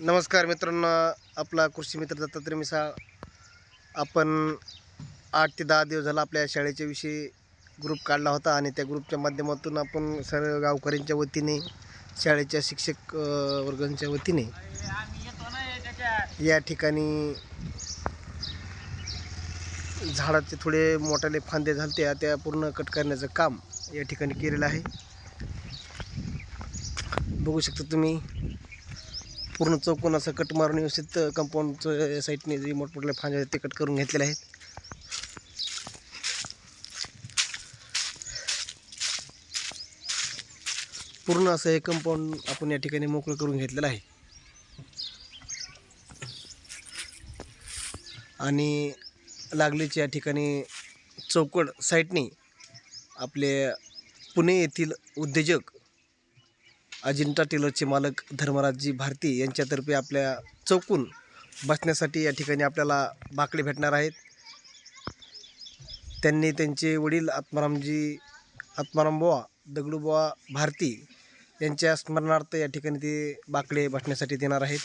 नमस्कार मित्रांनो आपला कृषी मित्र दत्तात्रय मिसाळ आपण आठ ते दहा दिवस झाला आपल्या शाळेच्या विषयी ग्रुप काढला होता आणि त्या ग्रुपच्या माध्यमातून आपण सर्व गावकऱ्यांच्या वतीने शाळेच्या शिक्षक वर्गांच्या वतीने या ठिकाणी झाडाचे थोडे मोठाले फांदे झालते. त्या पूर्ण कट करण्याचं काम या ठिकाणी केलेलं आहे. बघू शकता तुम्ही पूर्ण चौकोन असं कट मारून व्यवस्थित कंपाऊंडचं साईडने जे मोठमोठ्या फांद्या आहेत ते कट करून घेतलेले आहेत. पूर्ण असं हे कंपाऊंड आपण या ठिकाणी मोकळं करून घेतलेलं आहे. आणि लागलीच्या या ठिकाणी चौकड साईटने आपले पुणे येथील उद्योजक अजिंठा टेलरचे मालक धर्मराजजी भारती यांच्यातर्फे आपल्या चौकून बसण्यासाठी या ठिकाणी आपल्याला बाकडे भेटणार आहेत. त्यांनी त्यांचे वडील आत्मारामजी आत्मारामबुवा दगडूबुवा भारती यांच्या स्मरणार्थ या ठिकाणी ते बाकडे बसण्यासाठी देणार आहेत.